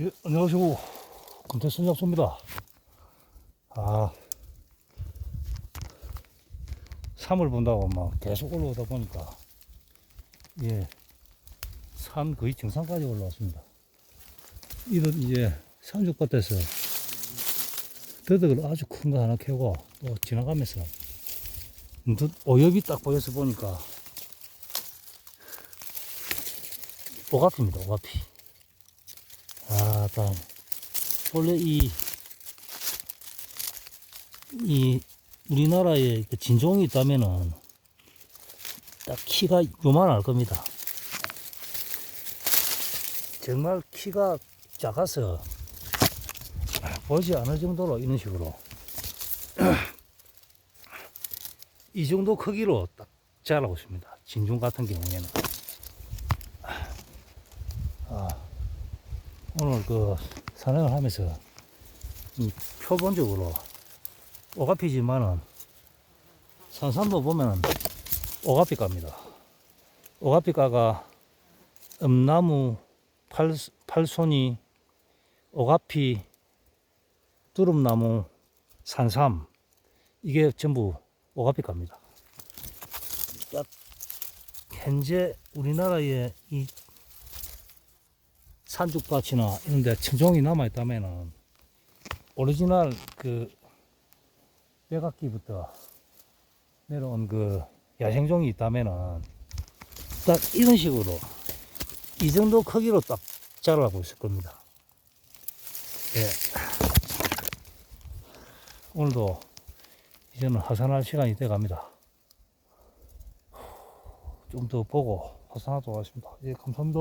예, 안녕하세요. 금태선 약소입니다. 아, 산을 본다고 막 계속 올라오다 보니까, 예, 산 거의 정상까지 올라왔습니다. 이런 이제 산죽밭에서 더덕을 아주 큰 거 하나 캐고 또 지나가면서 눈- 오엽이 딱 보여서 보니까 오가피입니다, 오가피. 아, 딱 원래 이, 이 우리나라에 그 진종이 있다면은 딱 키가 요만할 겁니다. 정말 키가 작아서 보지 않을 정도로 이런 식으로 이 정도 크기로 딱 자라고 있습니다. 진중 같은 경우에는. 오늘 그 산행을 하면서 이 표본적으로 오가피지만은 산삼도 보면은 오가피가입니다. 오가피가가 음나무, 팔, 팔손이, 오가피, 두릅나무, 산삼 이게 전부 오가피가입니다. 딱 현재 우리나라에 이 산죽밭이나 이런 데 천종이 남아있다면은 오리지널 그 백악기부터 내려온 그 야생종이 있다면은 딱 이런 식으로 이 정도 크기로 딱 자라고 있을 겁니다. 예. 오늘도 이제는 하산할 시간이 돼 갑니다. 좀 더 보고 하산하도록 하겠습니다. 예, 감사합니다.